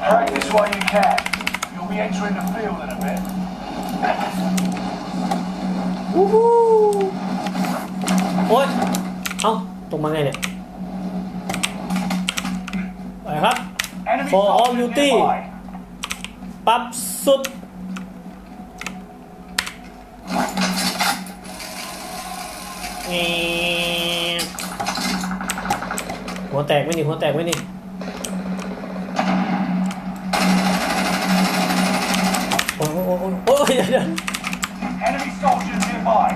Practice while you can. You'll be entering the field in a bit. วู้ฮู้โอ๊ยเอ้าตรงมาไงเนี่ยไปครับ Enemy For all soldiers duty. nearby. ปรับสุดแง่หัวแตกไหมนี่หัวแตกไหมนี่ โอ้โหโอ้โหโอ้ย เดี๋ยวเดี๋ยว Enemy soldiers nearby.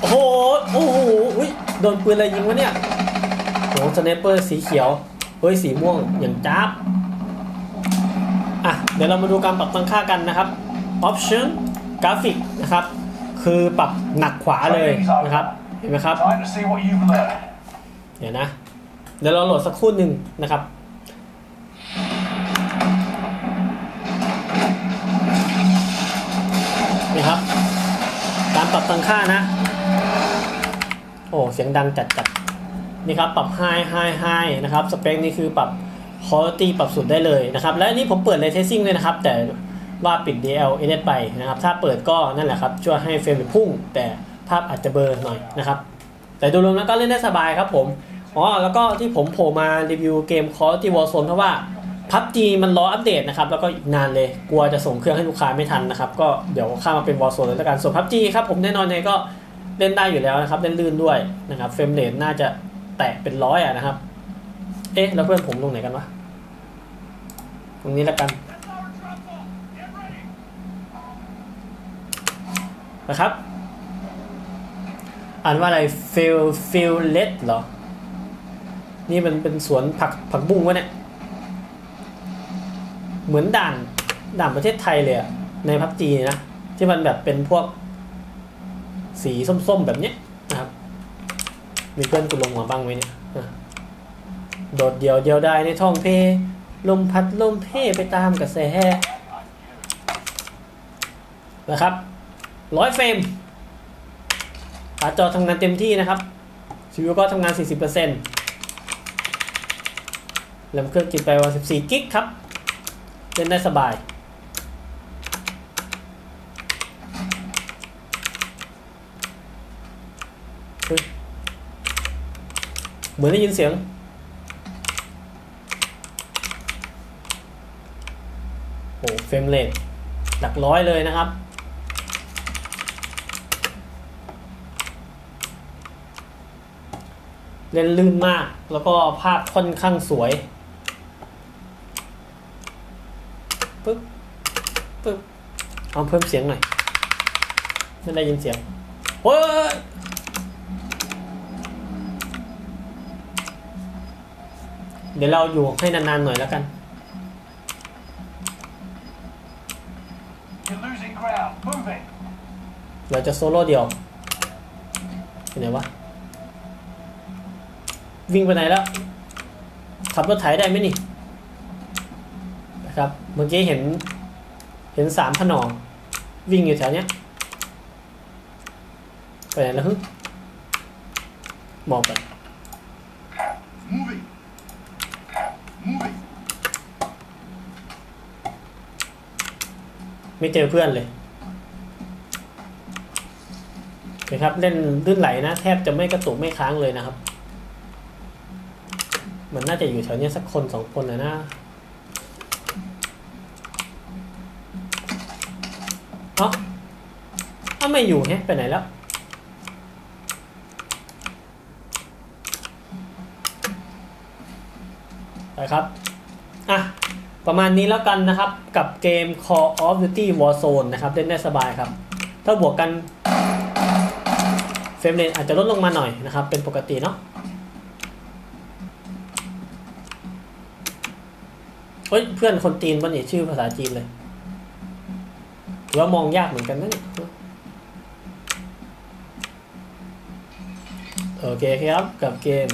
โอ้โห โอ้โหอุ๊ยโดนปืนอะไรยิงวะเนี่ยโหสไนเปอร์สีเขียว เฮ้ย สีม่วง อย่างจ้าบอะ เดี๋ยวเรามาดูการปรับตั้งค่ากันนะครับ option graphic นะครับ คือปรับหนักขวาเลยนะครับ เห็นไหมครับ Time to see what you've learned. เดี๋ยวนะ เดี๋ยวเราโหลดสักครู่หนึ่งนะครับนี่ครับ การปรับตั้งค่านะ โอ้ เสียงดังจัดจัดนี่ครับ ปรับ high high high นะครับ สเปคนี่คือปรับ quality ปรับสุดได้เลยนะครับ และอันนี้ผมเปิด ray tracing เลยนะครับ แต่ว่าปิด DLNS ไปนะครับ ถ้าเปิดก็นั่นแหละครับ ช่วยให้เฟรมพุ่ง แต่ภาพอาจจะเบลอหน่อยนะครับ แต่โดยรวมแล้วก็เล่นได้สบายครับผม อ๋อแล้วก็ที่ผมโผล่มารีวิวเกม Call of Duty Warzone เพราะว่า PUBG มันรออัปเดตนะครับ แล้วก็อีกนานเลย กลัวจะส่งเครื่องให้ลูกค้าไม่ทันนะครับ ก็เดี๋ยวข้ามมาเป็น Warzone เลยแล้วกันส่วน PUBG ครับผมแน่นอนเลยก็เล่นได้อยู่แล้วนะครับ เล่นลื่นด้วยนะครับเฟรมเรทน่าจะแตะเป็นร้อยอะนะครับ เอ๊ะ แล้วเพื่อนผมตรงไหนกันวะ ตรงนี้แล้วกันนะครับ อ่านว่าอะไรฟิลฟิลเลตเหรอ นี่มันเป็นสวนผักผักบุ้งวะเนี่ย เหมือนด่านด่านประเทศไทยเลยอะในพับจีนะ ที่มันแบบเป็นพวก สีส้มๆแบบเนี้ยนะครับ มีเพื่อนกูลงมาบ้างไหมเนี่ยอะโดดเดี่ยวเดียวได้ในท้องเพ ลมพัดลมเพไปตามกระแสนะครับร้อยเฟรมกาจอทำงานเต็มที่นะครับ CPU ก็ทำงาน 40% แรมเครื่องกินไปวัน14 กิกครับ เล่นได้สบายเฮ้ยเหมือนได้ยินเสียงโอ้เฟรมเรทหลักร้อยเลยนะครับเล่นลื่นมาก แล้วก็ภาพค่อนข้างสวย ปึ๊บ ปึ๊บเอาเพิ่มเสียงหน่อยไม่ได้ยินเสียงเฮ้ยเดี๋ยวเราอยู่ให้นานๆหน่อยแล้วกัน You're losing ground. Move it. เราจะโซโล่เดียวไปไหนวะ วิ่งไปไหนแล้ว ขับรถไถได้ไหมนี่นะครับ เมื่อกี้เห็น เห็นสามขนองวิ่งอยู่แถวเนี้ยไปไหนแล้วฮึมองไป Moving. Moving. ไม่เจอเพื่อนเลยโอเคครับเล่นลื่นไหลนะ แทบจะไม่กระตุกไม่ค้างเลยนะครับ มันน่าจะอยู่แถวเนี้ยสักคนสองคนนะนะ เอ้าเอ้าไม่อยู่แฮะไปไหนแล้วไปครับ อะ ประมาณนี้แล้วกันนะครับ กับเกม Call of Duty Warzone นะครับ เล่นได้สบายครับ ถ้าบวกกันเฟรมเรทอาจจะลดลงมาหน่อยนะครับ เป็นปกติเนาะเฮ้ย เพื่อนคนจีนปะเนี่ยชื่อภาษาจีนเลย ถือว่ามองยากเหมือนกันนะเนี่ยโอเคครับกับเกม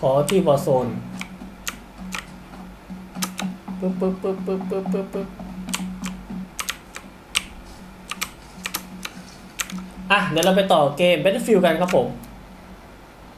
ขอที่ Warzone ปึ๊บปึ๊บปึ๊บปึ๊บปึ๊บปึ๊บปึ๊บอะเดี๋ยวเราไปต่อเกม Battlefield กันครับผม